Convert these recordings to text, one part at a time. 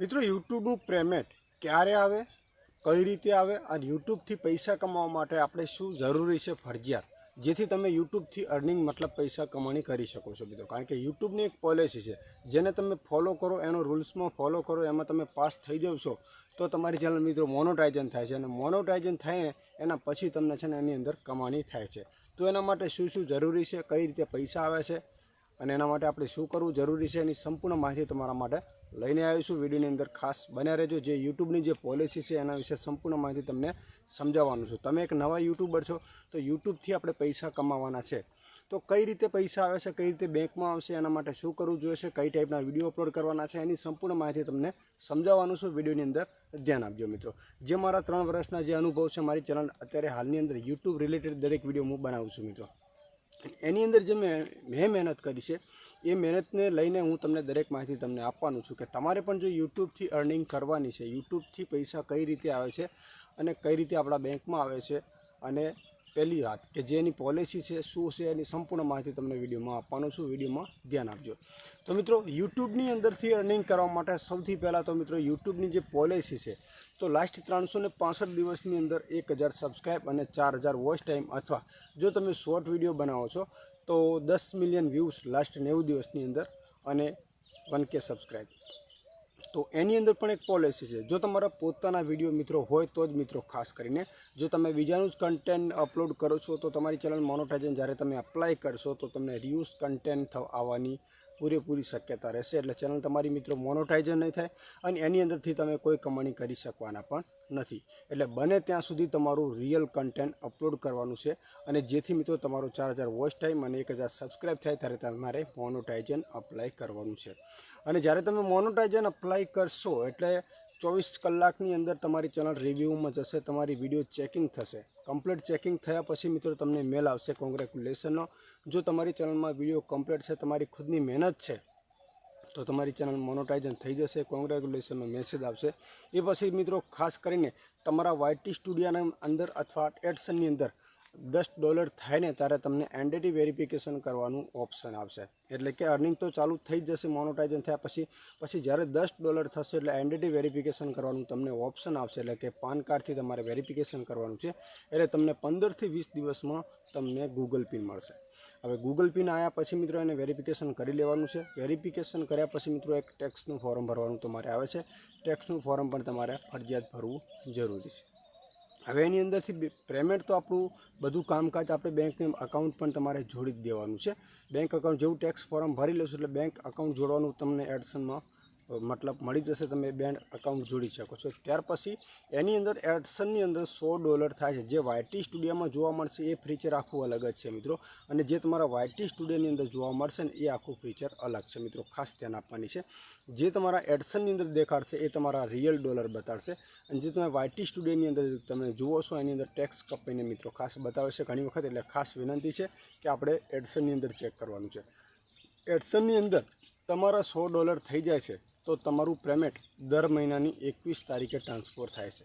મિત્રો યુટ્યુબનું પેમેન્ટ ક્યારે આવે? કઈ રીતે આવે? અને યુટ્યુબથી પૈસા કમાવા માટે આપણે શું જરૂરી છે ફરજિયાત? જેથી તમે યુટ્યુબથી અર્નિંગ મતલબ પૈસા કમાણી કરી શકો છો મિત્રો. કારણ કે યુટ્યુબની એક પોલિસી છે. જેને તમે ફોલો કરો, એનો રૂલ્સમાં ફોલો કરો, એમાં તમે પાસ થઈ જાવ છો, તો તમારી ચેનલ મિત્રો મોનોટાઇઝન થાય છે. અને મોનોટાઇઝન થાય એના પછી તમને છે ને એની અંદર કમાણી થાય છે. તો એના માટે શું શું જરૂરી છે? કઈ રીતે પૈસા આવે છે? અને એના માટે આપણે શું કરવું જરૂરી છે? એની સંપૂર્ણ માહિતી તમારા માટે લઈને આવીશું. વિડીયોની અંદર ખાસ બન્યા રહેજો. જે યુટ્યુબની જે પોલિસી છે એના વિશે સંપૂર્ણ માહિતી તમને સમજાવવાનું છું. તમે એક નવા યુટ્યુબર છો, તો યુટ્યુબથી આપણે પૈસા કમાવાના છે. તો કઈ રીતે પૈસા આવે છે, કઈ રીતે બેંકમાં આવશે, એના માટે શું કરવું જોઈએ કઈ ટાઈપના વીડિયો અપલોડ કરવાના છે, એની સંપૂર્ણ માહિતી તમને સમજાવવાનું છું. વિડીયોની અંદર ધ્યાન આપજો મિત્રો. જે મારા ત્રણ વર્ષના જે અનુભવ છે, મારી ચેનલ અત્યારે હાલની અંદર યુટ્યુબ રિલેટેડ દરેક વીડિયો હું બનાવું છું મિત્રો. એની અંદર જે મેં મેં મહેનત કરી છે, એ મહેનતને લઈને હું તમને દરેક માહિતી તમને આપવાનું છું કે તમારે પણ જો યુટ્યુબથી અર્નિંગ કરવાની છે, યુટ્યુબથી પૈસા કઈ રીતે આવે છે અને કઈ રીતે આપણા બેંકમાં આવે છે અને પહેલી વાત કે જે એની પોલિસી છે, શું છે એની સંપૂર્ણ માહિતી તમને વિડીયોમાં આપવાનું છું. વિડીયોમાં ધ્યાન આપજો. તો મિત્રો, યુટ્યુબની અંદરથી અર્નિંગ કરવા માટે સૌથી પહેલાં તો મિત્રો, યુટ્યુબની જે પોલિસી છે, તો લાસ્ટ ત્રણસો ને પાસઠ દિવસની અંદર એક હજાર સબસ્ક્રાઈબ અને ચાર હજાર વોચ ટાઈમ અથવા જો તમે શોર્ટ વીડિયો બનાવો છો, તો દસ મિલિયન વ્યૂઝ લાસ્ટ નેવું દિવસની અંદર અને વન કે સબસ્ક્રાઈબ તો એની અંદર પણ એક પોલિસી છે. જો તમારા પોતાના વીડિયો મિત્રો હોય તો જ મિત્રો ખાસ કરીને જો તમે બીજાનું જ કન્ટેન્ટ અપલોડ કરો છો તો તમારી ચેનલ મોનોટાઇઝન જ્યારે તમે અપ્લાય કરશો તો તમને રિયુઝ કન્ટેન્ટ આવવાની પૂરેપૂરી શક્યતા રહેશે. એટલે ચેનલ તમારી મિત્રો મોનોટાઇઝન નહીં થાય અને એની અંદરથી તમે કોઈ કમાણી કરી શકવાના પણ નથી. એટલે બને ત્યાં સુધી તમારું રિયલ કન્ટેન્ટ અપલોડ કરવાનું છે અને જેથી મિત્રો તમારો ચાર હજાર વોચ ટાઈમ અને એક હજાર સબસ્ક્રાઈબ થાય ત્યારે તમારે મોનોટાઇઝન અપ્લાય કરવાનું છે. અને જ્યારે તમે મોનોટાઇઝન અપ્લાય કરશો, એટલે ચોવીસ કલાકની અંદર તમારી ચેનલ રિવ્યૂમાં જશે, તમારી વીડિયો ચેકિંગ થશે. કમ્પ્લીટ ચેકિંગ થયા પછી મિત્રો તમને મેલ આવશે કોંગ્રેચ્યુલેશનનો જો તમારી ચેનલમાં વીડિયો કમ્પ્લીટ છે, તમારી ખુદની મહેનત છે, તો તમારી ચેનલ મોનોટાઇઝન થઈ જશે કોંગ્રેચ્યુલેશનનો મેસેજ આવશે. એ પછી મિત્રો ખાસ કરીને તમારા વાયટી સ્ટુડિયોના અંદર અથવા એડસનની અંદર દસ ડોલર થાય ને ત્યારે તમને એન્ટિટી વેરિફિકેશન કરવાનું ઓપ્શન આવશે. એટલે કે અર્નિંગ તો ચાલુ થઈ જ જશે મોનોટાઇઝન થયા પછી. પછી જ્યારે દસ ડોલર થશે એટલે એન્ટિટી વેરિફિકેશન કરવાનું તમને ઓપ્શન આવશે. એટલે કે પાન કાર્ડથી તમારે વેરિફિકેશન કરવાનું છે. એટલે તમને પંદરથી વીસ દિવસમાં તમને ગૂગલ પિન મળશે. હવે ગૂગલ પિન આવ્યા પછી મિત્રો એને વેરિફિકેશન કરી લેવાનું છે. વેરિફિકેશન કર્યા પછી મિત્રો એક ટેક્સનું ફોર્મ ભરવાનું તમારે આવે છે. ટેક્સનું ફોર્મ પણ તમારે ફરજિયાત ભરવું જરૂરી છે. હવે એની અંદરથી પેમેન્ટ તો આપણું બધું કામકાજ આપણે બેંકને અકાઉન્ટ પણ તમારે જોડી જ દેવાનું છે. બેંક અકાઉન્ટ જેવું ટેક્સ ફોર્મ ભરી લેશો એટલે બેંક અકાઉન્ટ જોડવાનું તમને એડસનમાં મતલબ મળી જશે, તમે બેંક અકાઉન્ટ જોડી શકો છો. ત્યાર પછી એની અંદર એડસનની અંદર સો ડોલર થાય છે. જે વાયટી સ્ટુડિયોમાં જોવા મળશે, એ ફીચર આખું અલગ જ છે મિત્રો. અને જે તમારા વાયટી સ્ટુડિયોની અંદર જોવા મળશે ને, એ આખું ફીચર અલગ છે મિત્રો. ખાસ ધ્યાન આપવાની છે. જે તમારા એડસનની અંદર દેખાડશે, એ તમારા રિયલ ડોલર બતાડશે. અને જે તમે વાયટી સ્ટુડિયોની અંદર તમે જુઓ છો, એની અંદર ટેક્સ કપાઈને મિત્રો ખાસ બતાવે છે ઘણી વખત. એટલે ખાસ વિનંતી છે કે આપણે એડસનની અંદર ચેક કરવાનું છે. એડસનની અંદર તમારા સો ડોલર થઈ જાય છે. તો તમારું પેમેન્ટ દર મહિનાની એકવીસ તારીખે ટ્રાન્સફર થાય છે.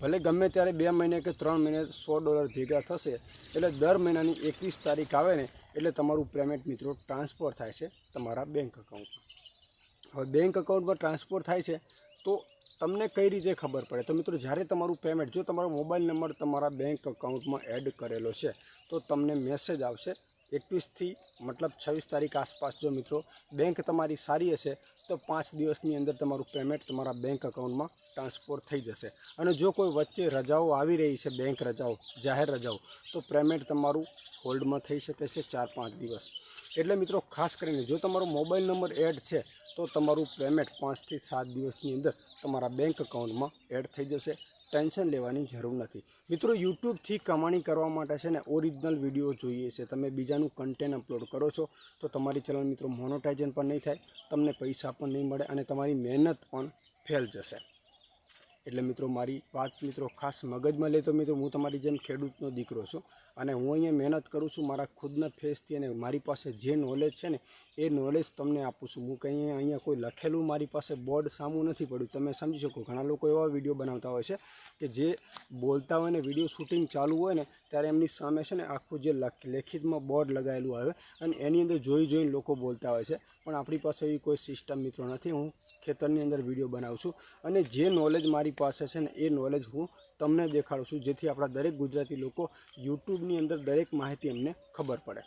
ભલે ગમે ત્યારે બે મહિને કે ત્રણ મહિને સો ડોલર ભેગા થશે, એટલે દર મહિનાની એકવીસ તારીખ આવે ને, એટલે તમારું પેમેન્ટ મિત્રો ટ્રાન્સફર થાય છે તમારા બેંક અકાઉન્ટમાં હવે બેંક અકાઉન્ટમાં ટ્રાન્સફર થાય છે, તો તમને કઈ રીતે ખબર પડે? તો મિત્રો જ્યારે તમારું પેમેન્ટ, જો તમારો મોબાઈલ નંબર તમારા બેંક અકાઉન્ટમાં એડ કરેલો છે, તો તમને મેસેજ આવશે એકવીસથી મતલબ છવ્વીસ તારીખ આસપાસ જો મિત્રો બેંક તમારી સારી હશે, તો પાંચ દિવસની અંદર તમારું પેમેન્ટ તમારા બેંક અકાઉન્ટમાં ટ્રાન્સફર થઈ જશે. અને જો કોઈ વચ્ચે રજાઓ આવી રહી છે બેંક રજાઓ, જાહેર રજાઓ, તો પેમેન્ટ તમારું હોલ્ડમાં થઈ શકે છે ચાર પાંચ દિવસ. એટલે મિત્રો ખાસ કરીને જો તમારો મોબાઈલ નંબર એડ છે, તો તમારું પેમેન્ટ પાંચથી સાત દિવસની અંદર તમારા બેંક અકાઉન્ટમાં એડ થઈ જશે. ટેન્શન લેવાની જરૂર નથી. મિત્રો, યુટ્યુબથી કમાણી કરવા માટે છે ને ઓરિજિનલ વીડિયો જોઈએ છે. તમે બીજાનું કન્ટેન્ટ અપલોડ કરો છો, તો તમારી ચેનલ મિત્રો મોનોટાઇઝન પણ નહીં થાય, તમને પૈસા પણ નહીં મળે અને તમારી મહેનત પણ ફેલ જશે. એટલે મિત્રો, મારી વાત મિત્રો ખાસ મગજમાં લે તો મિત્રો, હું તમારી જેમ ખેડૂતનો દીકરો છું. અને હું અહીંયા મહેનત કરું છું મારા ખુદના ફેસથી અને મારી પાસે જે નોલેજ છે ને, એ નોલેજ તમને આપું છું. હું કંઈ અહીંયા કોઈ લખેલું મારી પાસે બોર્ડ સામું નથી પડ્યું. તમે સમજી શકો ઘણા લોકો એવા વીડિયો બનાવતા હોય છે કે જે બોલતા હોય ને વીડિયો શૂટિંગ ચાલુ હોય ને, ત્યારે એમની સામે છે ને આખું જે લખ- લેખિતમાં બોર્ડ લગાવેલું આવે અને એની અંદર જોઈ જોઈને લોકો બોલતા હોય છે. પણ આપણી પાસે એવી કોઈ સિસ્ટમ મિત્રો નથી. હું ખેતરની અંદર વીડિયો બનાવું છું અને જે નોલેજ મારી પાસે છે ને, એ નોલેજ હું તમને દેખાડું જેથી આપણા દરેક ગુજરાતી લોકો યુટ્યુબની અંદર દરેક માહિતી અમને ખબર પડે.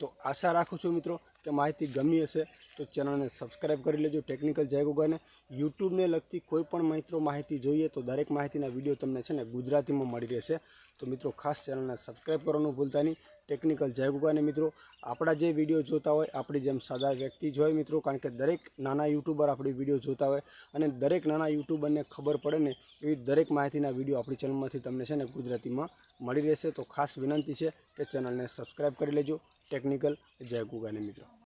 તો આશા રાખું છું મિત્રો કે માહિતી ગમી હશે. તો ચેનલને સબસ્ક્રાઈબ કરી લેજો ટેકનિકલ જય ગુગાને યુટ્યુબને લગતી કોઈ પણ મિત્રો માહિતી જોઈએ તો દરેક માહિતીના વીડિયો તમને છે ને ગુજરાતીમાં મળી રહેશે. તો મિત્રો ખાસ ચેનલને સબસ્ક્રાઈબ કરવાનું ભૂલતા નહીં. ટેકનિકલ જય ગુગાને મિત્રો, આપણા જે વીડિયો જોતા હોય આપણી જેમ સાદા વ્યક્તિ જ હોય મિત્રો, કારણ કે દરેક નાના યુટ્યુબર આપણી વીડિયો જોતા હોય અને દરેક નાના યુટ્યુબરને ખબર પડે ને એવી દરેક માહિતીના વીડિયો આપણી ચેનલમાંથી તમને છે ને ગુજરાતીમાં મળી રહેશે. તો ખાસ વિનંતી છે કે ચેનલને સબસ્ક્રાઈબ કરી લેજો ટેકનિકલ જય ગુગાને મિત્રો.